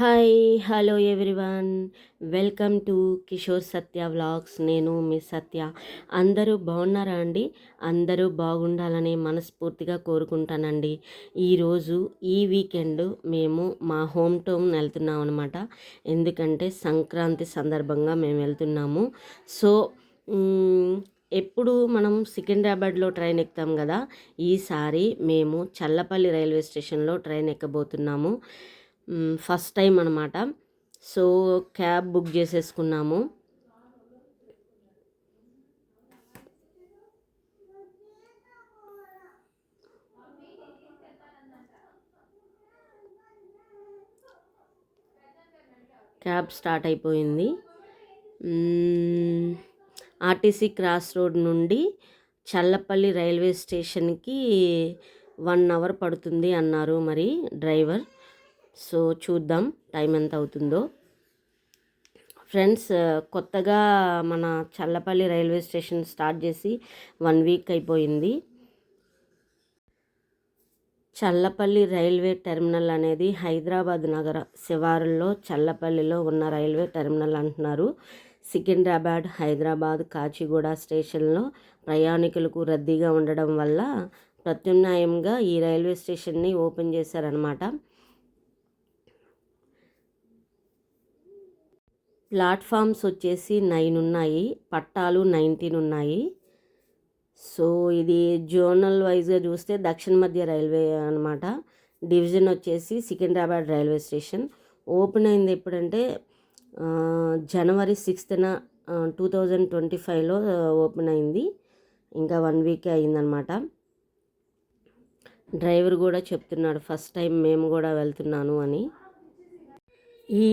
Hi hello everyone welcome to Kishore Satya vlogs నేను మీ సత్య అందరూ బాగున్నారా అండి? అందరూ బాగుండాలని మనస్ఫూర్తిగా కోరుకుంటానండి. ఈరోజు ఈ వీకెండ్ మేము మా హోమ్ టౌన్ వెళ్తున్నాం అనమాట ఎందుకంటే సంక్రాంతి సందర్భంగా మేము వెళ్తున్నాము. సో ఎప్పుడు మనం సికింద్రాబాద్లో ట్రైన్ ఎక్కుతాం కదా ఈసారి మేము చల్లపల్లి రైల్వే స్టేషన్లో ట్రైన్ ఎక్కబోతున్నాము. ఫస్ట్ టైం అనమాట సో క్యాబ్ బుక్ చేసేసుకున్నాము. క్యాబ్ స్టార్ట్ అయిపోయింది. ఆర్టీసీ క్రాస్ రోడ్ నుండి చల్లపల్లి రైల్వే స్టేషన్కి వన్ అవర్ పడుతుంది అన్నారు మరి డ్రైవర్. సో చూద్దాం టైం ఎంత అవుతుందో. ఫ్రెండ్స్ కొత్తగా మన చల్లపల్లి రైల్వే స్టేషన్ స్టార్ట్ చేసి వన్ వీక్ అయిపోయింది. చల్లపల్లి రైల్వే టెర్మినల్ అనేది హైదరాబాద్ నగర శివారుల్లో చల్లపల్లిలో ఉన్న రైల్వే టెర్మినల్ అంటున్నారు. సికింద్రాబాద్ హైదరాబాద్ కాచిగూడ స్టేషన్లో ప్రయాణికులకు రద్దీగా ఉండడం వల్ల ప్రత్యామ్నాయంగా ఈ రైల్వే స్టేషన్ని ఓపెన్ చేశారనమాట ప్లాట్ఫామ్స్ వచ్చేసి నైన్ ఉన్నాయి పట్టాలు నైన్టీన్ ఉన్నాయి. సో ఇది జోనల్ వైజ్గా చూస్తే దక్షిణ మధ్య రైల్వే అనమాట డివిజన్ వచ్చేసి సికింద్రాబాద్ రైల్వే స్టేషన్. ఓపెన్ అయింది ఎప్పుడంటే జనవరి సిక్స్త్న టూ థౌజండ్ ట్వంటీ ఫైవ్లో ఓపెన్ అయింది. ఇంకా వన్ వీక్ అయిందనమాట డ్రైవర్ కూడా చెప్తున్నాడు ఫస్ట్ టైం మేము కూడా వెళ్తున్నాను అని. ఈ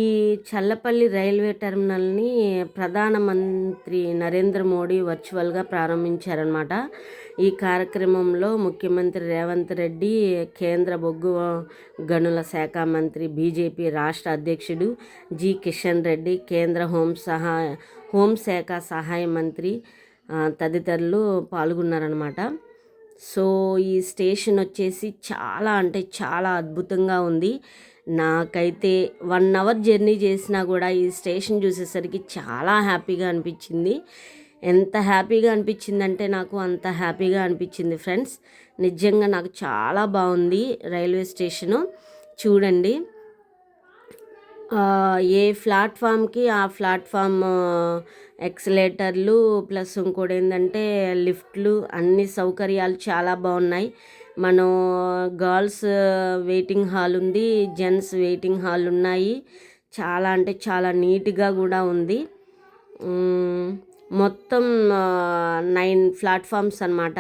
చల్లపల్లి రైల్వే టెర్మినల్ని ప్రధానమంత్రి నరేంద్ర మోడీ వర్చువల్గా ప్రారంభించారనమాట ఈ కార్యక్రమంలో ముఖ్యమంత్రి రేవంత్ రెడ్డి కేంద్ర బొగ్గు గనుల శాఖ మంత్రి బీజేపీ రాష్ట్ర అధ్యక్షుడు జి కిషన్ రెడ్డి కేంద్ర హోం సహాయ హోంశాఖ సహాయ మంత్రి తదితరులు పాల్గొన్నారనమాట సో ఈ స్టేషన్ వచ్చేసి చాలా అంటే చాలా అద్భుతంగా ఉంది. నాకైతే వన్ అవర్ జర్నీ చేసినా కూడా ఈ స్టేషన్ చూసేసరికి చాలా హ్యాపీగా అనిపించింది. ఎంత హ్యాపీగా అనిపించిందంటే నాకు అంత హ్యాపీగా అనిపించింది ఫ్రెండ్స్. నిజంగా నాకు చాలా బాగుంది రైల్వే స్టేషను. చూడండి. ఏ ప్లాట్ఫామ్కి ఆ ప్లాట్ఫామ్ ఎక్సలేటర్లు ప్లస్ ఇంకోటి ఏంటంటే లిఫ్ట్లు అన్ని సౌకర్యాలు చాలా బాగున్నాయి. మనం గర్ల్స్ వెయిటింగ్ హాల్ ఉంది జెంట్స్ వెయిటింగ్ హాల్ ఉన్నాయి. చాలా అంటే చాలా నీట్గా కూడా ఉంది. మొత్తం నైన్ ప్లాట్ఫామ్స్ అనమాట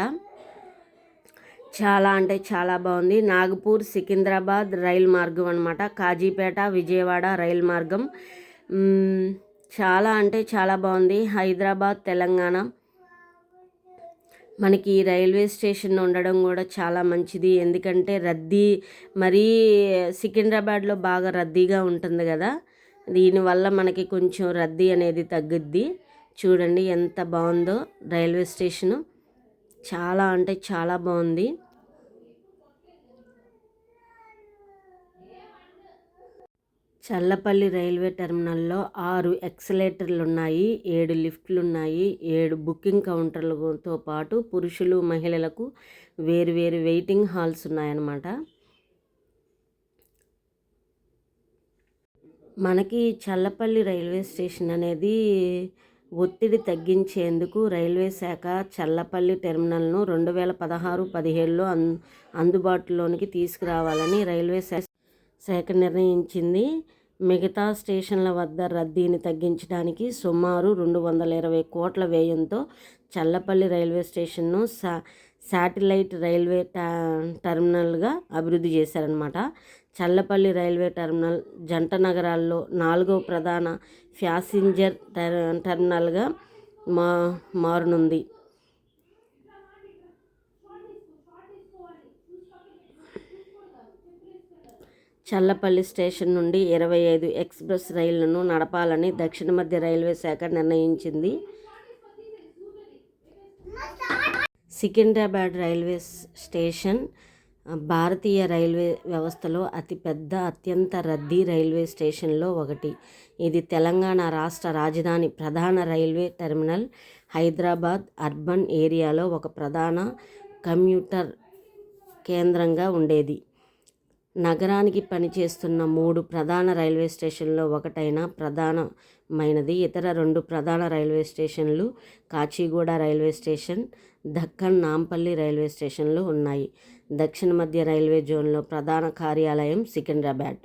చాలా అంటే చాలా బాగుంది. నాగపూర్ సికింద్రాబాద్ రైలు మార్గం అనమాట కాజీపేట విజయవాడ రైల్ మార్గం. చాలా అంటే చాలా బాగుంది. హైదరాబాద్ తెలంగాణ. మనకి రైల్వే స్టేషన్ ఉండడం కూడా చాలా మంచిది. ఎందుకంటే రద్దీ మరీ సికింద్రాబాద్లో బాగా రద్దీగా ఉంటుంది కదా. దీనివల్ల మనకి కొంచెం రద్దీ అనేది తగ్గుద్ది. చూడండి ఎంత బాగుందో రైల్వే స్టేషను. చాలా అంటే చాలా బాగుంది. చల్లపల్లి రైల్వే టెర్మినల్లో ఆరు ఎక్సలేటర్లు ఉన్నాయి ఏడు లిఫ్ట్లు ఉన్నాయి ఏడు బుకింగ్ కౌంటర్లతో పాటు పురుషులు మహిళలకు వేరు వేరు వెయిటింగ్ హాల్స్ ఉన్నాయన్నమాట. మనకి చల్లపల్లి రైల్వే స్టేషన్ అనేది ఒత్తిడి తగ్గించేందుకు రైల్వే శాఖ చల్లపల్లి టెర్మినల్ను రెండు వేల పదహారు పదిహేడులో అందుబాటులోనికి తీసుకురావాలని రైల్వే శా శాఖ నిర్ణయించింది. మిగతా స్టేషన్ల వద్ద రద్దీని తగ్గించడానికి సుమారు రెండు వందల ఇరవై కోట్ల వ్యయంతో చల్లపల్లి రైల్వే స్టేషన్ను సా శాటిలైట్ రైల్వే ట- టెర్మినల్గా అభివృద్ధి చేశారనమాట చల్లపల్లి రైల్వే టెర్మినల్ జంట నగరాల్లో నాలుగవ ప్రధాన ప్యాసింజర్ టెర్ టెర్మినల్గా మా మారనుంది. చల్లపల్లి స్టేషన్ నుండి ఇరవై ఐదు ఎక్స్ప్రెస్ రైళ్ళను నడపాలని దక్షిణ మధ్య రైల్వే శాఖ నిర్ణయించింది. సికింద్రాబాద్ రైల్వే స్టేషన్ భారతీయ రైల్వే వ్యవస్థలో అతిపెద్ద అత్యంత రద్దీ రైల్వే స్టేషన్లో ఒకటి. ఇది తెలంగాణ రాష్ట్ర రాజధాని ప్రధాన రైల్వే టెర్మినల్ హైదరాబాద్ అర్బన్ ఏరియాలో ఒక ప్రధాన కమ్యూటర్ కేంద్రంగా ఉండేది. నగరానికి పనిచేస్తున్న మూడు ప్రధాన రైల్వే స్టేషన్లో ఒకటైన ప్రధానమైనది. ఇతర రెండు ప్రధాన రైల్వే స్టేషన్లు Kacheguda railway station Deccan Nampally railway స్టేషన్లు ఉన్నాయి. దక్షిణ మధ్య రైల్వే జోన్లో ప్రధాన కార్యాలయం సికింద్రాబాద్.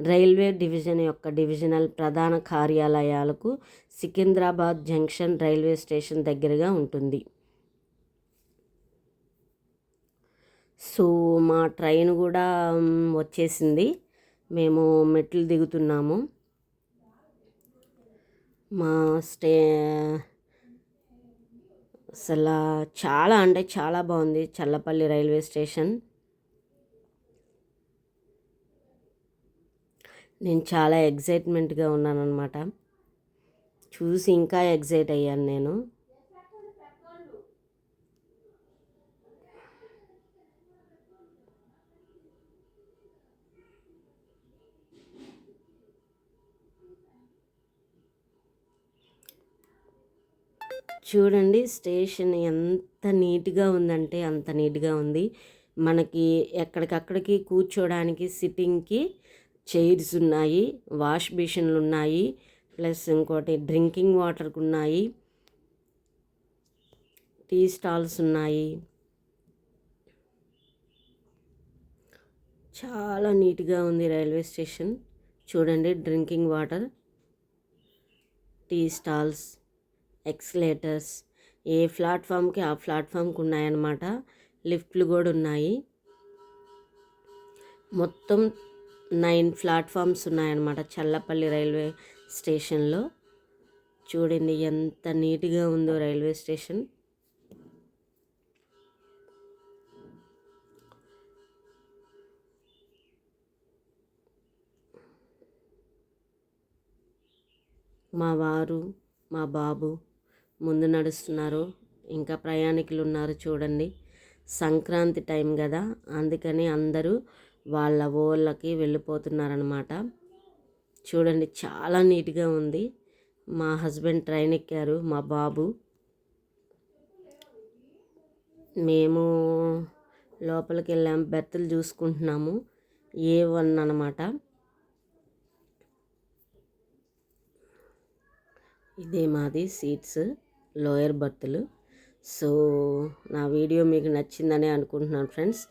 రైల్వే డివిజన్ యొక్క డివిజనల్ ప్రధాన కార్యాలయాలకు సికింద్రాబాద్ జంక్షన్ రైల్వే స్టేషన్ దగ్గరగా ఉంటుంది. సో మా ట్రైన్ కూడా వచ్చేసింది. మేము మెట్లు దిగుతున్నాము. మా స్టే అసలు చాలా అంటే చాలా బాగుంది. Challapalli railway station. నేను చాలా ఎగ్జైట్మెంట్గా ఉన్నాను అనమాట చూసి ఇంకా ఎగ్జైట్ అయ్యాను నేను. చూడండి స్టేషన్ ఎంత నీట్గా ఉందంటే అంత నీట్గా ఉంది. మనకి ఎక్కడికక్కడికి కూర్చోడానికి సిట్టింగ్కి చైర్స్ ఉన్నాయి వాష్ బేషన్లు ఉన్నాయి ప్లస్ ఇంకోటి డ్రింకింగ్ వాటర్కి ఉన్నాయి టీ స్టాల్స్ ఉన్నాయి. చాలా నీట్గా ఉంది రైల్వే స్టేషన్. చూడండి drinking water tea stalls. Escalators. ఏ ప్లాట్ఫామ్కి ఆ ప్లాట్ఫామ్కి ఉన్నాయన్నమాట లిఫ్ట్లు కూడా ఉన్నాయి మొత్తం నైన్ ప్లాట్ఫామ్స్ ఉన్నాయన్నమాట చల్లపల్లి రైల్వే స్టేషన్లో. చూడండి ఎంత నీట్గా ఉందో రైల్వే స్టేషన్. మా వారు మా బాబు ముందు నడుస్తున్నారు. ఇంకా ప్రయాణికులు ఉన్నారు చూడండి. సంక్రాంతి టైం కదా అందుకని అందరూ వాళ్ళ ఊళ్ళకి వెళ్ళిపోతున్నారనమాట. చూడండి చాలా నీట్గా ఉంది. మా హస్బెండ్ ట్రైన్ ఎక్కారు మా బాబు. మేము లోపలికి వెళ్ళాము బెర్తులు చూసుకుంటున్నాము. ఏ వన్ అనమాట. ఇదే మాది సీట్స్. లోయర్ బర్త్లు. సో నా వీడియో మీకు నచ్చిందని అనుకుంటున్నాను ఫ్రెండ్స్.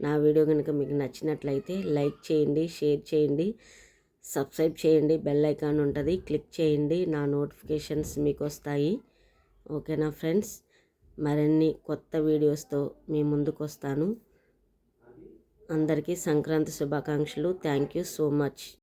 నా వీడియో కనుక మీకు నచ్చినట్లయితే లైక్ చేయండి షేర్ చేయండి సబ్స్క్రైబ్ చేయండి బెల్ ఐకాన్ ఉంటుంది. క్లిక్ చేయండి నా నోటిఫికేషన్స్ మీకు వస్తాయి. ఓకేనా ఫ్రెండ్స్? మరిన్ని కొత్త వీడియోస్తో మీ ముందుకు వస్తాను. అందరికీ సంక్రాంతి శుభాకాంక్షలు. Thank you so much.